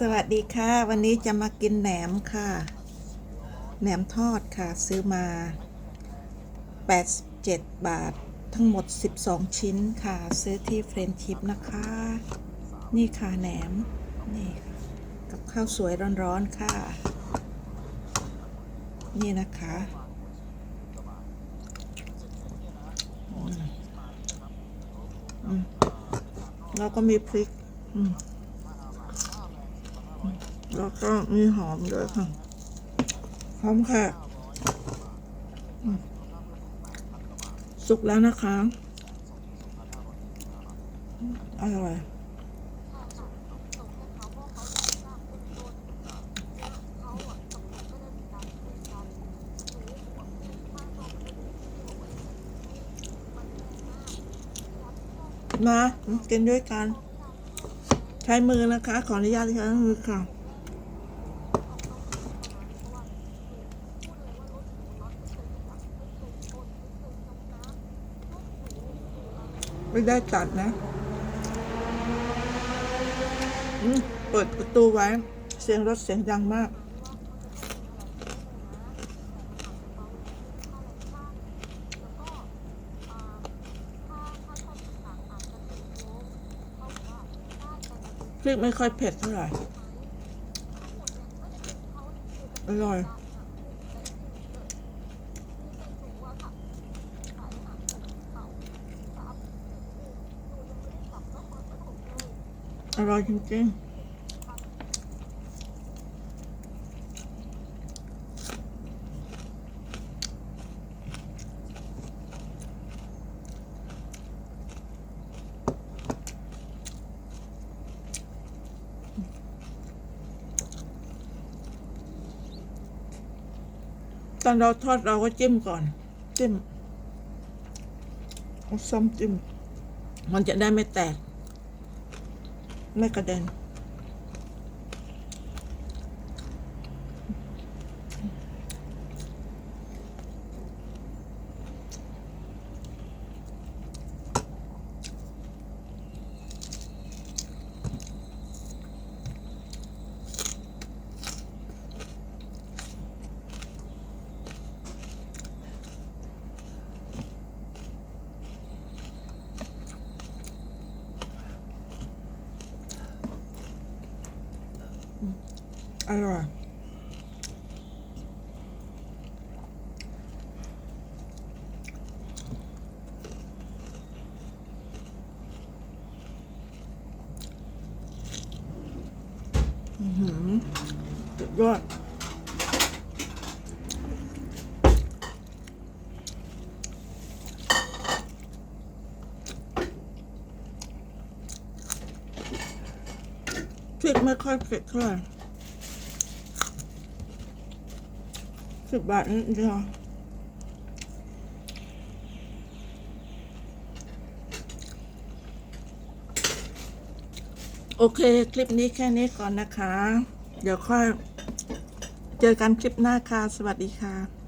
สวัสดีค่ะ วันนี้จะมากินแหนมค่ะ แหนมทอดค่ะ ซื้อมา 87 บาท ทั้งหมด 12 ชิ้นค่ะ ซื้อที่เฟรนชิพนะคะ นี่ค่ะแหนม นี่กับข้าวสวยร้อนๆค่ะ นี่นะคะแล้วก็มีพริก อืม แล้วก็มีหอมด้วยค่ะหอมค่ะ สุกแล้วนะคะ อร่อยมากินด้วยกัน ใช้มือนะคะ ขออนุญาตใช้มือค่ะ ไม่ได้ตัดนะเปิดประตูไว้ เสียงรถเสียงดังมาก พริกไม่ค่อยเผ็ดเท่าไหร่ อร่อย อร่อยจริงตอนเราทอดเราก็จิ้มก่อน จิ้มเอาซ้ำจิ้ม มันจะได้ไม่แตก ไอร่อยสุดยอดพริกไม่ค่อยเผ็ดเท่าไหร่ สิบบาทนิดเดียวโอเค คลิปนี้แค่นี้ก่อนนะคะ เดี๋ยวค่อย เจอกันคลิปหน้าค่ะ สวัสดีค่ะ